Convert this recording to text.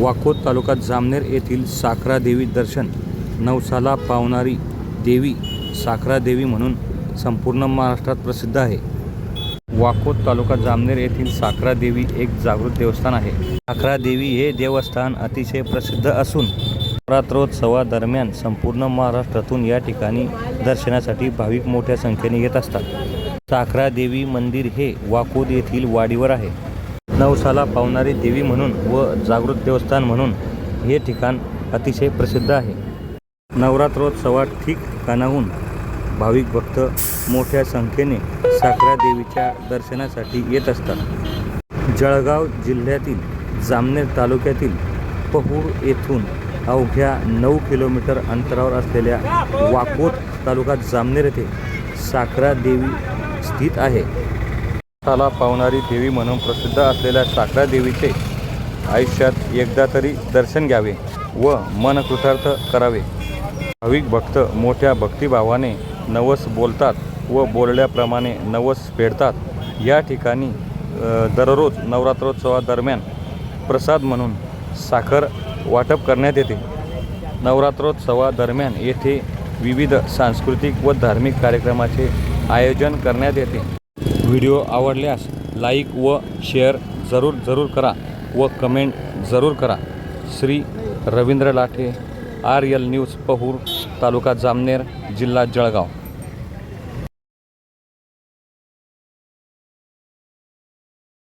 वाकोद तालुका जामनेर येथील साखरा देवी दर्शन नवसाला पावणारी देवी साखरा देवी म्हणून संपूर्ण महाराष्ट्रात प्रसिद्ध आहे. वाकोद तालुका जामनेर येथील साखरा देवी एक जागृत देवस्थान आहे. साखरा देवी हे देवस्थान अतिशय प्रसिद्ध असून नवरात्रोत्सवादरम्यान संपूर्ण महाराष्ट्रातून या ठिकाणी दर्शनासाठी भाविक मोठ्या संख्येने येत असतात. साखरा देवी मंदिर हे वाकोद येथील वाडीवर आहे. नवसाला पावणारी देवी म्हणून व जागृत देवस्थान म्हणून हे ठिकाण अतिशय प्रसिद्ध आहे. नवरात्रोत्सवात ठिकठाणाहून भाविक भक्त मोठ्या संख्येने साखरा देवीच्या दर्शनासाठी येत असतात. जळगाव जिल्ह्यातील जामनेर तालुक्यातील पहूर येथून अवघ्या नऊ किलोमीटर अंतरावर असलेल्या वाकोट तालुका जामनेर येथे साखरा देवी स्थित आहे. ताला पावणारी देवी म्हणून प्रसिद्ध असलेल्या साखरा देवीचे आयुष्यात एकदा तरी दर्शन घ्यावे व मन कृतार्थ करावे. भाविक भक्त मोठ्या भक्तिभावाने नवस बोलतात व बोलल्याप्रमाणे नवस फेडतात. या ठिकाणी दररोज नवरात्रोत्सवादरम्यान प्रसाद म्हणून साखर वाटप करण्यात येते. नवरात्रोत्सवादरम्यान येथे विविध सांस्कृतिक व धार्मिक कार्यक्रमाचे आयोजन करण्यात येते. व्हिडिओ आवडल्यास लाईक व शेअर जरूर जरूर करा व कमेंट जरूर करा. Shri Ravindra Lathe R L news Pahur taluka Jamner जिल्हा जळगाव.